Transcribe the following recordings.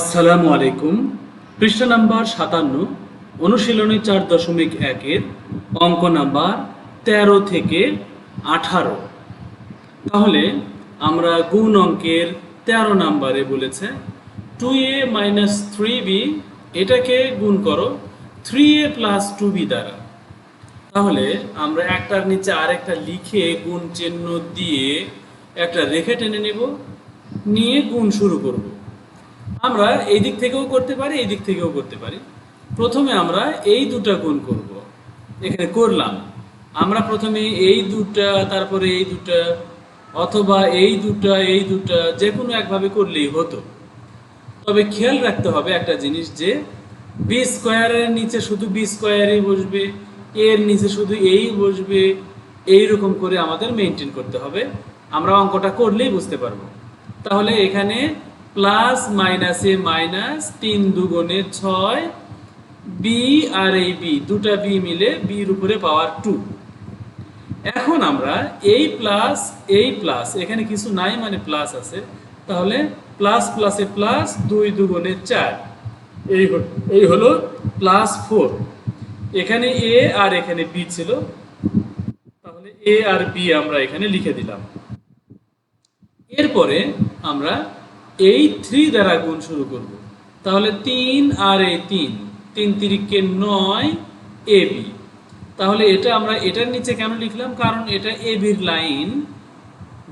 আসসালামু আলাইকুম। পৃষ্ঠা নাম্বার সাতান্ন, অনুশীলনী চার দশমিক একের অঙ্ক নাম্বার তেরো থেকে আঠারো। তাহলে আমরা গুণ অঙ্কের তেরো নাম্বারে বলেছে two A minus three B এটাকে গুণ করো three A plus two B দ্বারা। তাহলে আমরা একটার নিচে আরেকটা লিখে গুণ চিহ্ন দিয়ে একটা রেখে টেনে নেব, নিয়ে গুণ শুরু করব। আমরা এই দিক থেকেও করতে পারি, এই দিক থেকেও করতে পারি। প্রথমে আমরা এই দুটা গুণ করব। এখানে করলাম। আমরা প্রথমে এই দুটা, তারপরে এই দুটা, অথবা এই দুটা এই দুটা যে কোনো একভাবে করলেই হতো। তবে খেয়াল রাখতে হবে একটা জিনিস যে বি স্কোয়ারের নিচে শুধু বি স্কোয়ারই বসবে এর নিচে শুধু এই বসবে, এই রকম করে আমাদের মেনটেন করতে হবে। আমরা অঙ্কটা করলেই বুঝতে পারব। তাহলে এখানে প্লাস মাইনাসে মাইনাস তিন দুগুণে ছয়, বি আর এই বি, দুটা বি মিলে বির উপরে পাওয়ার টু। এখন আমরা এই প্লাস এই প্লাস, এখানে কিছু নাই মানে প্লাস আছে, তাহলে প্লাস প্লাসে প্লাস দুই দুগুণে চার। এই এই হলো প্লাস ফোর। এখানে এ আর এখানে বি ছিল, তাহলে এ আর বি আমরা এখানে লিখে দিলাম। এরপরে আমরা এই থ্রি দ্বারা গুণ শুরু করব। তাহলে তিন আর এই তিন তিন তিরিককে নয় এ বি। তাহলে এটা আমরা এটার নিচে কেন লিখলাম? কারণ এটা এ বির লাইন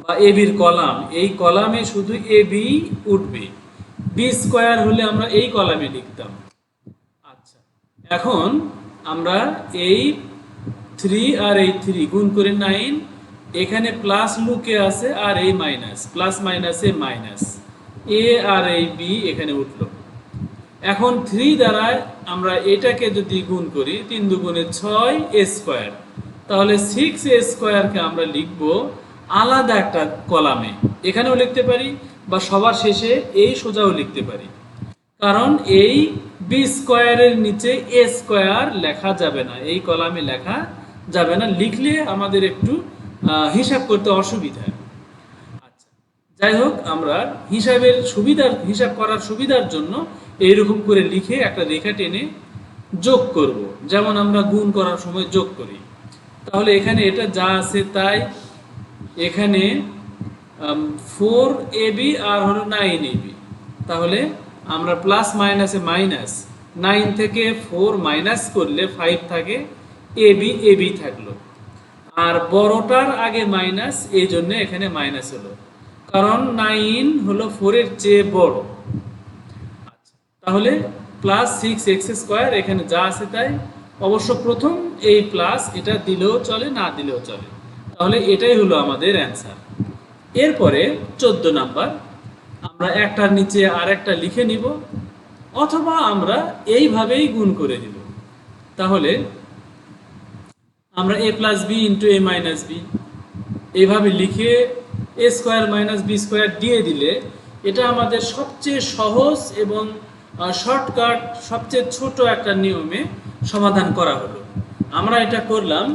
বা এ বির কলাম। এই কলামে শুধু এ বি উঠবে। বি স্কোয়ার হলে আমরা এই কলামে লিখতাম। আচ্ছা এখন আমরা এই থ্রি আর এই থ্রি গুণ করে নাইন এখানে প্লাস লুকে আছে আর এই মাইনাস প্লাস মাইনাসে মাইনাস এ আর এই বি এখানে উঠল। এখন থ্রি দ্বারা আমরা এটাকে যদি গুণ করি, তিন দুগুণে ছয় এ স্কোয়ার তাহলে সিক্স এ স্কোয়ারকে আমরা লিখব আলাদা একটা কলামে। এখানেও লিখতে পারি বা সবার শেষে এই সোজাও লিখতে পারি। কারণ এই বি স্কোয়ারের নিচে এ স্কোয়ার লেখা যাবে না। এই কলামে লেখা যাবে না। লিখলে আমাদের একটু হিসাব করতে অসুবিধা। যাই হোক, আমরা হিসাবের সুবিধার, হিসাব করার সুবিধার জন্য এইরকম করে লিখে একটা রেখা টেনে যোগ করব। যেমন আমরা গুণ করার সময় যোগ করি। তাহলে এখানে এটা যা আছে তাই। এখানে ফোর এবি আর হলো নাইন এ বি তাহলে আমরা প্লাস মাইনাসে মাইনাস নাইন থেকে ফোর মাইনাস করলে ফাইভ থাকে এ বি এ বি থাকল। আর বড়টার আগে মাইনাস এই জন্য এখানে মাইনাস হলো। কারণ নাইন হলো ফোরের চেয়ে বড়। আচ্ছা, তাহলে প্লাস সিক্স এক্স স্কোয়ার এখানে যা আছে তাই। অবশ্য প্রথম এই প্লাস এটা দিলেও চলে না দিলেও চলে। তাহলে এটাই হলো আমাদের অ্যান্সার এরপরে চোদ্দ নাম্বার আমরা একটার নিচে আর একটা লিখে নিব অথবা আমরা এইভাবেই গুণ করে দিব তাহলে আমরা A plus B into A minus B এইভাবে লিখে A square minus B square দিয়ে দিলে এটা আমাদের সবচেয়ে সহজ এবং শর্টকাট সবচেয়ে ছোট একটা নিয়মে সমাধান করা হলো। আমরা এটা করলাম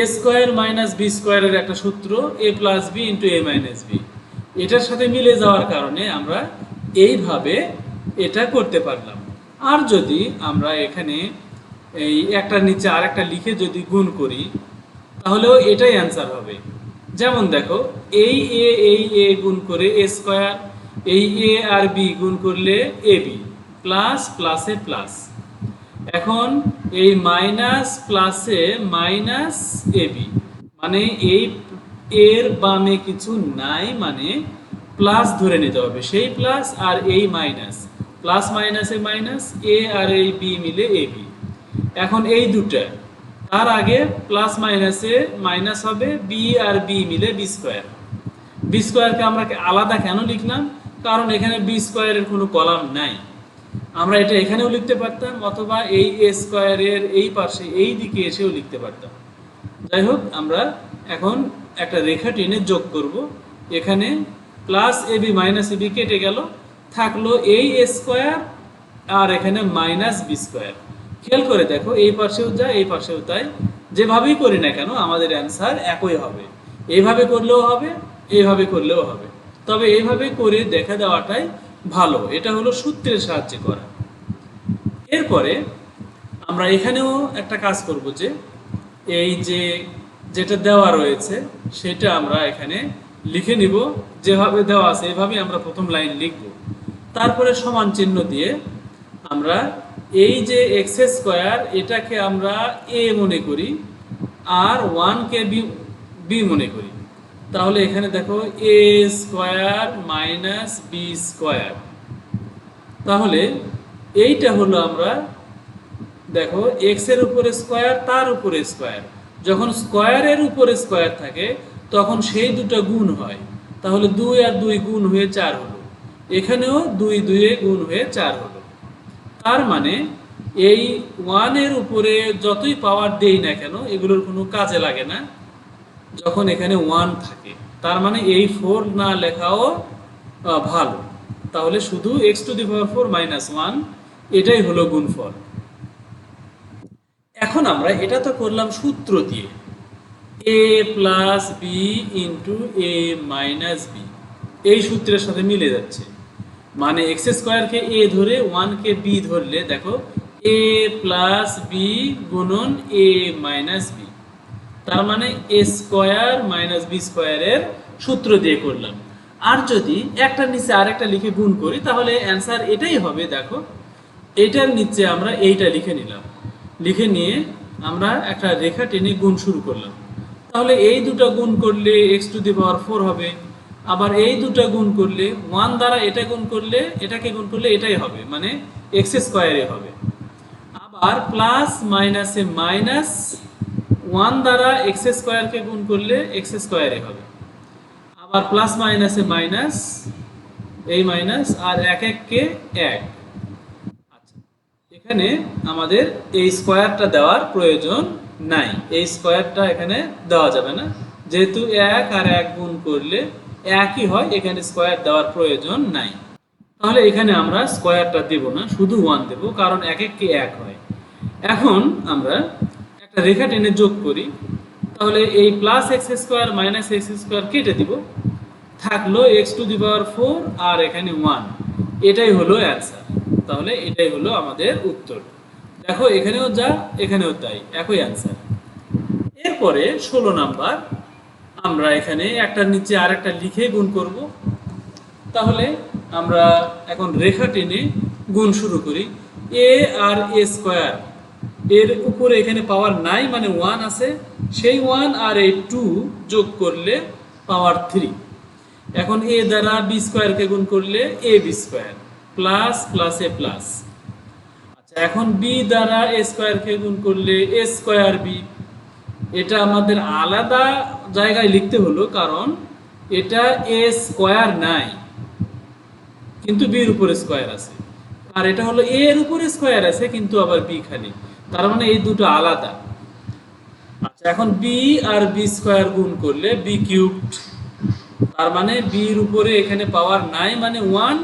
এ স্কোয়ার মাইনাস বি স্কোয়ারের একটা সূত্র A plus B into A minus B এটার সাথে মিলে যাওয়ার কারণে আমরা এইভাবে এটা করতে পারলাম। আর যদি আমরা এখানে এই একটার নিচে আরেকটা লিখে যদি গুণ করি, তাহলেও এটাই অ্যান্সার হবে। যেমন দেখো, এই এ এই এ গুণ করে এ স্কোয়ার, এই এ আর বি গুণ করলে এ বি, প্লাস, প্লাসে প্লাস। এখন এই মাইনাস, প্লাসে মাইনাস এ বি মানে এই এর বামে কিছু নাই মানে প্লাস ধরে নিতে হবে, সেই প্লাস আর এই মাইনাস, প্লাস মাইনাসে মাইনাস, এ আর এই বি মিলে এ বি। এখন এই দুটা তার আগে প্লাস মাইনাসে মাইনাস হবে বি আর বি মিলে বি স্কোয়ার বি স্কোয়ারকে আমরা আলাদা কেন লিখলাম? কারণ এখানে বি স্কোয়ারের কোনো কলাম নাই। আমরা এটা এখানেও লিখতে পারতাম অথবা এই এ স্কোয়ারের এই পাশে এই দিকে এসেও লিখতে পারতাম। যাই হোক, আমরা এখন একটা রেখা টেনে যোগ করব। এখানে plus A B minus A B কেটে গেল, থাকল এই এ স্কোয়ার আর এখানে মাইনাস বি স্কোয়ার খেয়াল করে দেখো, এই পাশেও যা এই পাশেও তাই। যেভাবেই করি না কেন, আমাদের অ্যান্সার একই হবে। এইভাবে করলেও হবে এইভাবে করলেও হবে। তবে এইভাবে করে দেখা দেওয়াটাই ভালো। এটা হলো সূত্রের সাহায্যে করা। এরপরে আমরা এখানেও একটা কাজ করব যে, এই যে যেটা দেওয়া রয়েছে, সেটা আমরা এখানে লিখে নিব। যেভাবে দেওয়া আছে এভাবে আমরা প্রথম লাইন লিখব। তারপরে সমান চিহ্ন দিয়ে আমরা এই যে এক্স স্কোয়ার, এটাকে আমরা এ মনে করি, আর ওয়ানকে বি বি মনে করি। তাহলে এখানে দেখো A square minus B square. তাহলে এইটা হলো আমরা, দেখো এক্সের উপরে স্কোয়ার, তার উপরে স্কোয়ার। যখন স্কোয়ারের উপরে স্কোয়ার থাকে, তখন সেই দুটো গুণ হয়। তাহলে দুই আর দুই গুণ হয়ে চার হলো। এখানেও দুই দুয়ে গুণ হয়ে চার হলো। তার মানে এই ওয়ানের উপরে যতই পাওয়ার দেই না কেন, এগুলোর কোনো কাজে লাগে না। যখন এখানে ওয়ান থাকে, তার মানে এই ফোর না লেখাও ভালো। তাহলে শুধু x to the power four minus one এটাই হলো গুণফল। এখন আমরা এটা তো করলাম সূত্র দিয়ে। A plus B into A minus B এই সূত্রের সাথে মিলে যাচ্ছে। মানে এক্স স্কোয়ারকে এ ধরে ওয়ানকে বি ধরলে, দেখো এ প্লাস বি গুণন এ মাইনাস বি তার মানে এ স্কোয়ার মাইনাস বি স্কোয়ারের সূত্র দিয়ে করলাম। আর যদি একটা নিচে আরেকটা লিখে গুণ করি, তাহলে অ্যান্সার এটাই হবে, দেখো, এটার নিচে আমরা এইটা লিখে নিলাম। লিখে নিয়ে আমরা একটা রেখা টেনে গুণ শুরু করলাম। তাহলে এই দুটো গুণ করলে x to the power four হবে। আবার এই দুটো গুণ করলে ওয়ান দ্বারা এটা গুণ করলে, এটাকে গুণ করলে এটাই হবে মানে এক্স স্কোয়ারে হবে। আবার প্লাস মাইনাসে মাইনাস ওয়ান দ্বারা এক্স স্কোয়ারকে গুণ করলে এক্স স্কোয়ারে হবে। আবার প্লাস মাইনাসে মাইনাস এই মাইনাস আর এক এককে এক। আচ্ছা এখানে আমাদের এই স্কোয়ারটা দেওয়ার প্রয়োজন নাই। এই স্কোয়ারটা এখানে দেওয়া যাবে না। যেহেতু এক আর এক গুণ করলে একই হয়, এখানে স্কোয়ার দেওয়ার প্রয়োজন নাই। তাহলে এখানে আমরা স্কোয়ারটা দেব না, শুধু ওয়ান দেব, কারণ এক এককে এক হয়। এখন আমরা একটা রেখা টেনে যোগ করি, তাহলে এই plus x square minus x square কেটে দিব। থাকল x to the power four আর এখানে ওয়ান এটাই হলো অ্যান্সার তাহলে এটাই হলো আমাদের উত্তর। দেখো, এখানেও যা, এখানেও তাই, একই অ্যান্সার এরপরে ষোলো নাম্বার আমরা এখানে একটার নিচে আর একটা লিখে গুণ করব। তাহলে আমরা এখন রেখা টেনে গুণ শুরু করি। এ আর এ স্কোয়ার, এর উপরে এখানে পাওয়ার নাই মানে ওয়ান আছে, সেই ওয়ান আর এই টু যোগ করলে পাওয়ার থ্রি। এখন এ দ্বারা বি স্কোয়ারকে গুণ করলে A B square, plus plus A plus. আচ্ছা এখন বি দ্বারা এ স্কোয়ারকে গুণ করলে এ স্কোয়ার বি, এটা আমাদের আলাদা জায়গায় লিখতে হলো, কারণ এটা এ স্কোয়ার নাই, কিন্তু বির উপরে স্কোয়ার আছে। আর এটা হলো এ এর উপরে স্কোয়ার আছে, কিন্তু আবার বি খালি। তার মানে এই দুটো আলাদা। আচ্ছা এখন বি আর বি স্কোয়ার গুণ করলে বি কিউবড। তার মানে বির উপরে এখানে পাওয়ার নাই মানে ওয়ান,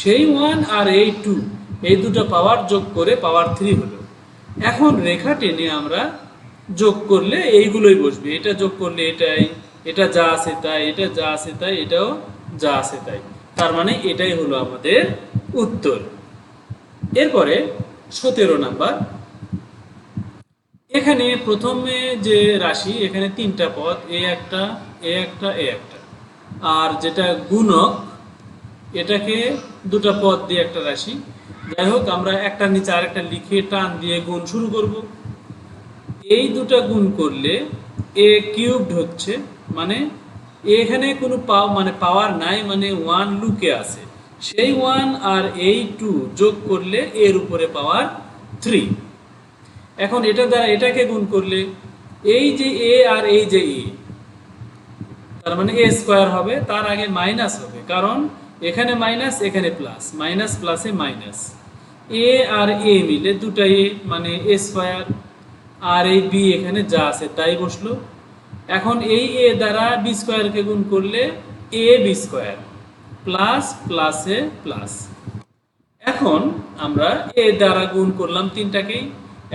সেই ওয়ান আর এই টু, এই দুটো পাওয়ার যোগ করে পাওয়ার থ্রি হলো। এখন রেখা টেনে আমরা যোগ করলে এইগুলোই বসবে। এটা যোগ করলে এটাই, এটা যা আছে তাই, এটা যা আছে তাই, এটাও যা আছে তাই। তার মানে এটাই হলো আমাদের উত্তর। এরপরে সতেরো নাম্বার। এখানে প্রথমে যে রাশি, এখানে তিনটা পদ, এ একটা এ একটা এ একটা। আর যেটা গুণক, এটাকে দুটা পদ দিয়ে একটা রাশি। যাই হোক, আমরা একটা নিচে আরেকটা লিখে টান দিয়ে গুণ শুরু করব। এই দুটা গুণ করলে এ কিউবড হচ্ছে মানে এখানে কোনো পাও মানে পাওয়ার নাই মানে ওয়ান লুকে আছে। সেই ওয়ান আর এই টু যোগ করলে এর উপরে পাওয়ার থ্রি এখন এটা দ্বারা এটাকে গুণ করলে এই যে এ আর এই যে এ তার মানে এ স্কোয়ার হবে, তার আগে মাইনাস হবে। কারণ এখানে মাইনাস এখানে প্লাস মাইনাস প্লাসে মাইনাস এ আর এ মিলে দুটা এ মানে এ স্কোয়ার আর এই বি এখানে যা আছে তাই বসল। এখন এই এ দ্বারা বি স্কোয়ারকে গুণ করলে এ বি স্কোয়ার প্লাস প্লাসে প্লাস এখন আমরা এ দ্বারা গুণ করলাম তিনটাকেই।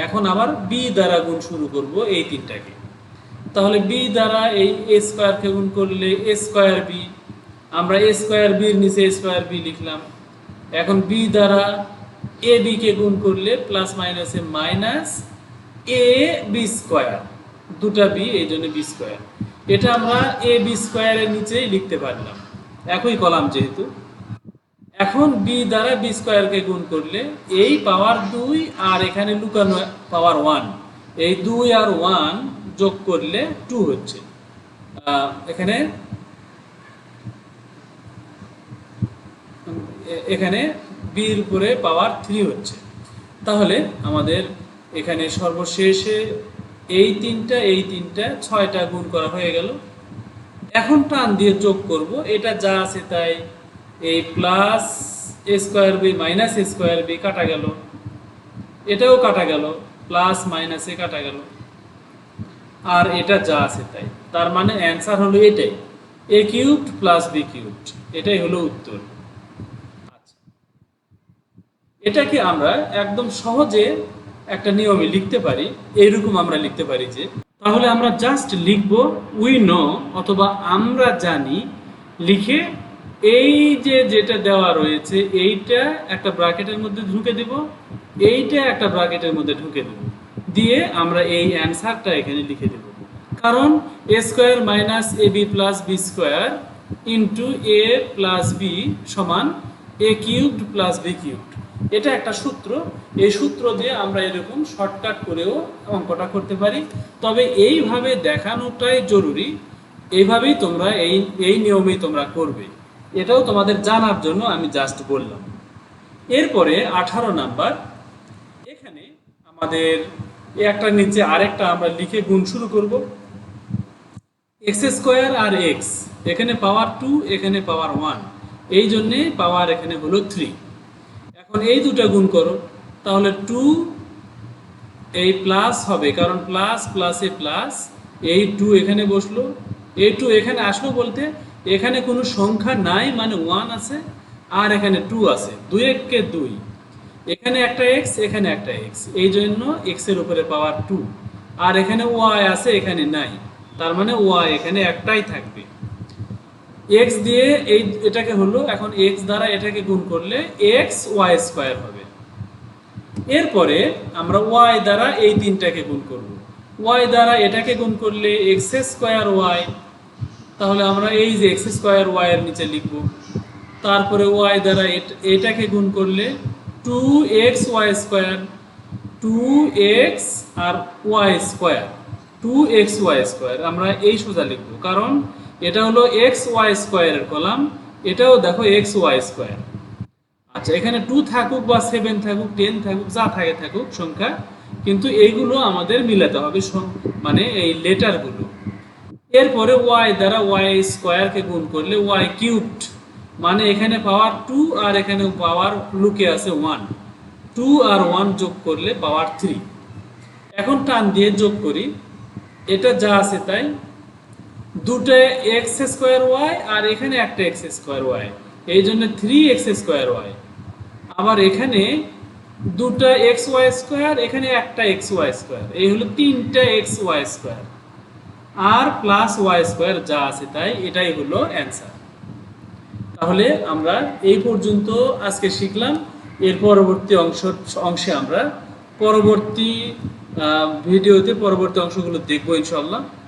এখন আবার বি দ্বারা গুণ শুরু করব এই তিনটাকে। তাহলে বি দ্বারা এই এ স্কোয়ারকে গুণ করলে এ স্কোয়ার বি আমরা এ স্কোয়ার বির নিচে এ স্কোয়ার বি লিখলাম। এখন বি দ্বারা এ বি কে গুণ করলে প্লাস মাইনাসে মাইনাস এ বি স্কোয়ার দুটা বি এই জন্য বি স্কোয়ার এটা আমরা এ বি স্কোয়ারের নিচেই লিখতে পারলাম। একই কলাম যেহেতু। এখন বি দ্বারা বি স্কোয়ারকে গুণ করলে এই পাওয়ার দুই আর এখানে লুকানো পাওয়ার ওয়ান। এই দুই আর ওয়ান যোগ করলে টু হচ্ছে। এখানে এখানে বির উপরে পাওয়ার থ্রি হচ্ছে। তাহলে আমাদের এখানে সর্বশেষে এই তিনটা এই তিনটা, ছয়টা গুণ করা হয়ে গেল। এখন টান দিয়ে যোগ করব। এটা যা আছে তাই এই plus A square B minus A square B কাটা গেল। এটাও কাটা গেল। প্লাস মাইনাসে কাটা গেল। আর এটা যা আছে তাই। তার মানে অ্যান্সার হলো এটাই। A cubed plus b cubed এটাই হলো উত্তর। আচ্ছা। এটাকে আমরা একদম সহজে একটা নিয়মে লিখতে পারি, এইরকম আমরা লিখতে পারি যে, তাহলে আমরা জাস্ট লিখব উই নো অথবা আমরা জানি, লিখে এই যে যেটা দেওয়া রয়েছে, এইটা একটা ব্র্যাকেটের মধ্যে ঢুকে দেব, এইটা একটা ব্র্যাকেটের মধ্যে ঢুকে দেব, দিয়ে আমরা এই অ্যান্সারটা এখানে লিখে দেব। কারণ a square minus a b plus b square into a plus b সমান a cubed plus b cubed এটা একটা সূত্র। এই সূত্র দিয়ে আমরা এরকম শর্টকাট করেও অঙ্কটা করতে পারি। তবে এইভাবে দেখানোটাই জরুরি। এইভাবেই তোমরা এই এই নিয়মেই তোমরা করবে। এটাও তোমাদের জানার জন্য আমি জাস্ট বললাম। এরপরে আঠারো নাম্বার। এখানে আমাদের একটা নিচে আরেকটা আমরা লিখে গুণ শুরু করব। এক্স স্কোয়ার আর এক্স এখানে পাওয়ার টু এখানে পাওয়ার ওয়ান এই জন্যে পাওয়ার এখানে হলো থ্রি এখন এই দুটা গুণ করো, তাহলে টু এই প্লাস হবে, কারণ প্লাস প্লাসে প্লাস এই টু এখানে বসল এই টু এখানে আসলো বলতে এখানে কোনো সংখ্যা নাই মানে ওয়ান আছে, আর এখানে টু আছে, দুই এককে দুই। এখানে একটা এক্স এখানে একটা এক্স এই জন্য এক্সের উপরে পাওয়ার টু আর এখানে ওয়াই আছে, এখানে নাই, তার মানে ওয়াই এখানে একটাই থাকবে। এক্স দিয়ে এই এটাকে হলো, এখন এক্স দ্বারা এটাকে গুণ করলে এক্স ওয়াই স্কোয়ার হবে। এরপরে আমরা ওয়াই দ্বারা এই তিনটাকে গুণ করব। ওয়াই দ্বারা এটাকে গুণ করলে এক্স স্কোয়ার ওয়াই তাহলে আমরা এই যে এক্স স্কোয়ার ওয়াই এর নিচে লিখব। তারপরে ওয়াই দ্বারা এট- এটাকে গুণ করলে two X Y square two X আর Y square two X Y square আমরা এই সোজা লিখব। কারণ এটা হলো এক্স ওয়াই স্কোয়ারের কলাম, এটাও দেখো এক্স ওয়াই স্কোয়ার আচ্ছা এখানে টু থাকুক বা সেভেন থাকুক টেন থাকুক, যা থাকে থাকুক সংখ্যা, কিন্তু এইগুলো আমাদের মিলাতে হবে মানে এই লেটারগুলো এরপরে ওয়াই দ্বারা ওয়াই স্কোয়ারকে গুণ করলে ওয়াই কিউবড মানে এখানে পাওয়ার টু আর এখানে পাওয়ার লুকে আছে ওয়ান টু আর ওয়ান যোগ করলে পাওয়ার থ্রি এখন টান দিয়ে যোগ করি, এটা যা আছে তাই দুটো এক্স স্কোয়ার ওয়াই আর এখানে একটা এক্স স্কোয়ার ওয়াই এই জন্য থ্রি এক্স স্কোয়ার ওয়াই আবার এখানে দুটো এক্স ওয়াই স্কোয়ার এখানে একটা এক্স ওয়াই স্কোয়ার এই হলো তিনটা এক্স ওয়াই স্কোয়ার আর প্লাস ওয়াই স্কোয়ার যা আছে তাই, এটাই হলো অ্যান্সার তাহলে আমরা এই পর্যন্ত আজকে শিখলাম। এর পরবর্তী অংশ, অংশে আমরা পরবর্তী ভিডিওতে পরবর্তী অংশগুলো দেখব ইনশাল্লাহ